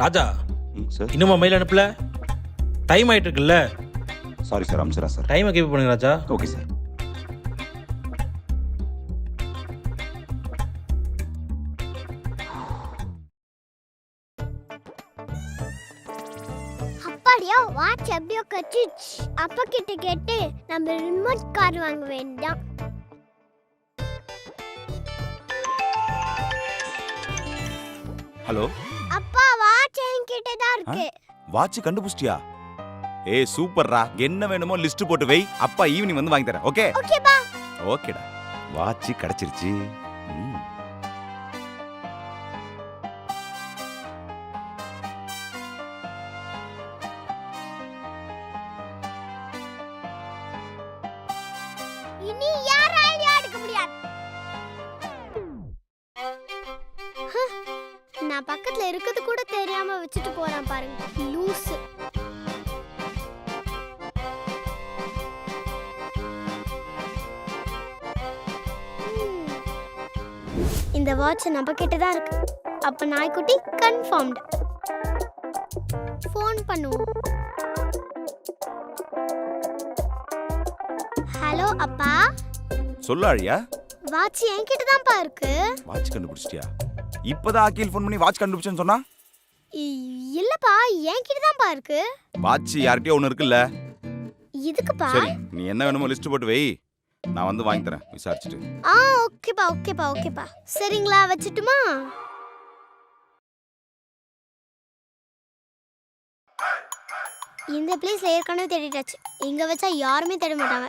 ராஜா sir இன்னுமா mail அனுப்பல? Time ஆயிட்டு இருக்குல்ல சாரி சார் அம்சரா சார் டைமை கீப் பண்ணுங்க ராஜா. ஓகே சார் அப்பாடியா வாட்ச் எப்படியோ கச்சிச்சு அப்பா கிட்ட கேட்டு நம்ம ரிமோட் கார் வாங்க வேண்டாம் ஹலோ வாட்ச் கண்டுபிடிச்சிட்டியா? ஏய் சூப்பர்ரா. என்ன வேணுமோ லிஸ்ட் போட்டு வை. அப்பா ஈவினிங் வந்து வாங்கி தரேன். ஓகே? ஓகேப்பா ஓகேடா. வாட்ச் கிடைச்சிருச்சு. ம். இனி யாராலையும் எடுக்க முடியாது. ஹ, நான் பக்கத்துல இருக்கிறது தெரியாம வச்சுட்டு போறேன் பாருங்க. லூசு. இந்த வாட்ச் நம்ம கிட்ட தான் இருக்கு. அப்ப நாய்க்குட்டி கன்ஃபார்ம்டு ஃபோன் பண்ணுவோம். ஹலோ அப்பா. சொல்லு அழியா வாட்ச் என்கிட்ட தான்ப்பா இருக்கு. வாட்ச் கண்டுபிடிச்சிட்டியா? இப்பதான் அகில் ஃபோன் பண்ணி வாட்ச் கண்டுபிடிச்சேன்னு சொன்னா? இல்லப்பா என்கிட்ட தான்ப்பா இருக்கு. வாட்ச் யார்கிட்டயோ ஒன்று இருக்குல்ல? இதுக்குப்பா சரி நீ என்ன வேணுமோ லிஸ்ட் போட்டு வை. நான் வந்து வாங்கி தரேன் விசாரிச்சுட்டு. ஆ ஓகேப்பா ஓகேப்பா ஓகேப்பா. சரிங்களா வச்சுட்டுமா? இந்த பிளேஸ்ல ஏற்கனவே தேடிட்டாச்சு. இங்க வச்சா யாருமே தேட மாட்டாங்க.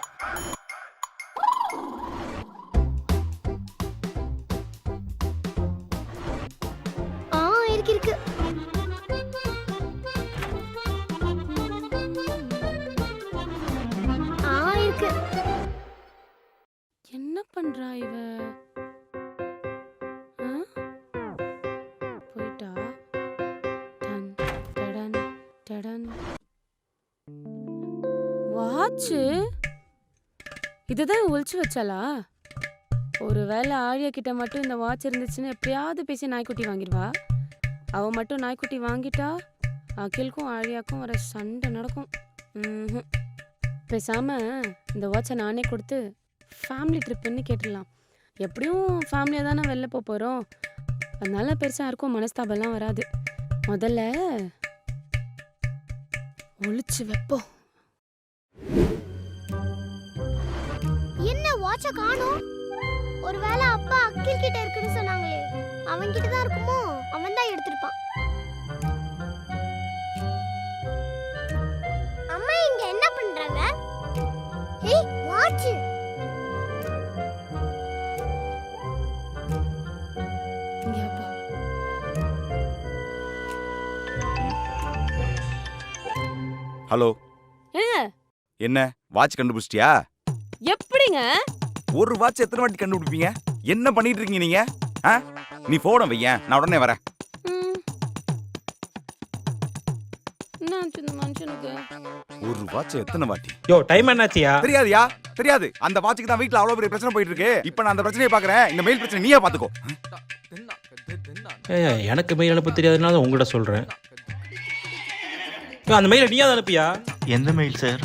என்னாச்சு? இதுதான் ஒழிச்சு வச்சாளா? ஒருவேளை ஆழியா கிட்ட மட்டும் இந்த வாட்ச் இருந்துச்சுன்னு எப்படியாவது பேசி நாய்க்குட்டி வாங்கிடுவா? அவ மட்டும் நாய்க்குட்டி வாங்கிட்டா அகிலுக்கும் ஆழியாக்கும் வர சண்டை நடக்கும். பேசாம இந்த வாட்சை நானே கொடுத்து ஃபேமிலி ட்ரிப்புன்னு கேட்டுடலாம். எப்படியும் ஃபேமிலியாக தானே வெளில போக போகிறோம் அதனால பெருசாக யாருக்கும் மனஸ்தாபம்லாம் வராது. முதல்ல ஒழிச்சு வைப்போம். என்ன வாட்ச காணோம்? ஒருவேளை அப்பா அக்கில் கிட்ட இருக்குன்னு சொன்னாங்களே அவன் கிட்ட தான் இருக்குமோ? அவன் தான் எடுத்திருப்பான். அம்மா இங்க என்ன பண்றாங்க? ஏய் வாட்ச் ஹலோ. ஏங்க என்ன வாட்ச் கண்டுபிடிச்சிட்டியா? எப்படிங்க? ஒரு வாட்ச் எத்தனை வாட்டி கண்டுபிடிப்பீங்க? என்ன பண்ணிட்டு இருக்கீங்க நீங்க? ஆ? நீ போன வையேன் நான் உடனே வரேன். ம். என்ன ஆச்சு இந்த மனுஷனுக்கு? ஒரு வாட்ச் எத்தனை வாட்டி? யோ டைம் என்னாச்சியா? தெரியாதுயா? தெரியாது. அந்த வாட்சுக்கு தான் வீட்ல அவ்வளவு பெரிய பிரச்சனை போயிட்டு இருக்கு. இப்போ நான் அந்த பிரச்சனையை பாக்குறேன். இந்த மெயில் பிரச்சனை நீயே பாத்துக்கோ. ஏய், எனக்கு மெயில் அனுப்ப தெரியாதுனால தான் உங்கள்கிட்ட சொல்கிறேன் அந்த மெயிலை நீயா அனுப்பியா? எந்த மெயில் சார்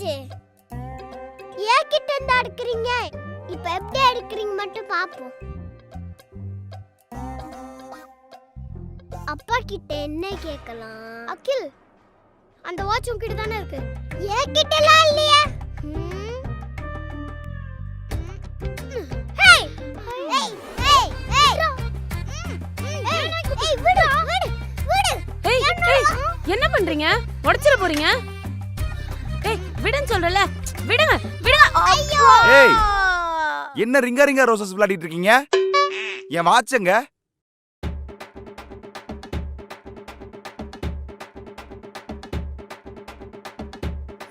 கச்சிருச்சு ஏன் கிட்ட இருந்தா அடுக்குறீங்க இப்ப எப்படி அடுக்குறீங்க மட்டும் பாப்போம் அப்பா கிட்ட என்ன கேட்கலாம் அகில் அந்த வாட்ச் உன்கிட்ட தானே இருக்கு ஏன் கிட்டலாம் எல்லாம் இல்லையா ஹேய் என்ன பண்றீங்க உடைச்சிட போறீங்க ஏய் விடுன்னு சொல்றல விடுங்க. விடுங்க ஐயோ. ஏய். என்ன ரிங்கா ரிங்கா ரோசஸ் விளையாடிட்டு இருக்கீங்க? என் வாட்சுங்க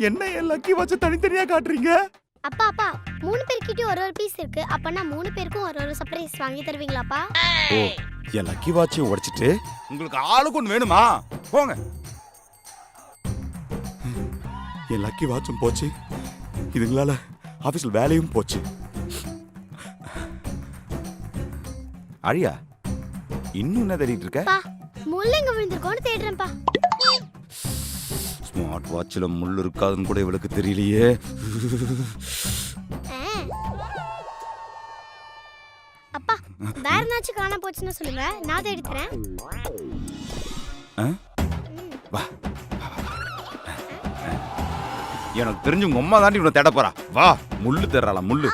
என்ன என் லக்கி வாட்ச தனித்தனியா காட்டுறீங்க? அப்பா அப்பா மூணு பேர்கிட்டயும் ஒரு ஒரு பீஸ் இருக்கு. அப்பனா மூணு பேருக்கும் ஒரு ஒரு சர்ப்ரைஸ் வாங்கி தருவீங்களாப்பா? ஓ என் லக்கி வாட்சையும் உடைச்சிட்டு உங்களுக்கு ஆளுக்கு ஒன்று வேணுமா? போங்க. என் லக்கி வாட்சும் போச்சு. இதுங்களால ஆபீஸ்ல வேலையும் போச்சு. அழியா இன்னும் என்ன தேடிட்டு இருக்க? பா முள்ளங்க விழுந்திருக்கோன்னு தேடுறேன்ப்பா ஸ்மார்ட் வாட்ச்ல முள் இருக்காதுன்னு கூட இவளுக்கு தெரியலையே. அப்பா வேற ஏதாச்சும் காண போச்சுன்னா சொல்லுங்க. நான் தேடி தரேன். ஆ? வா. எனக்கு தெரிஞ்சு உங்க அம்மா தாண்டி இவனை தேட போறா. வா முள்ளு தேடுறாளா முள்ளு.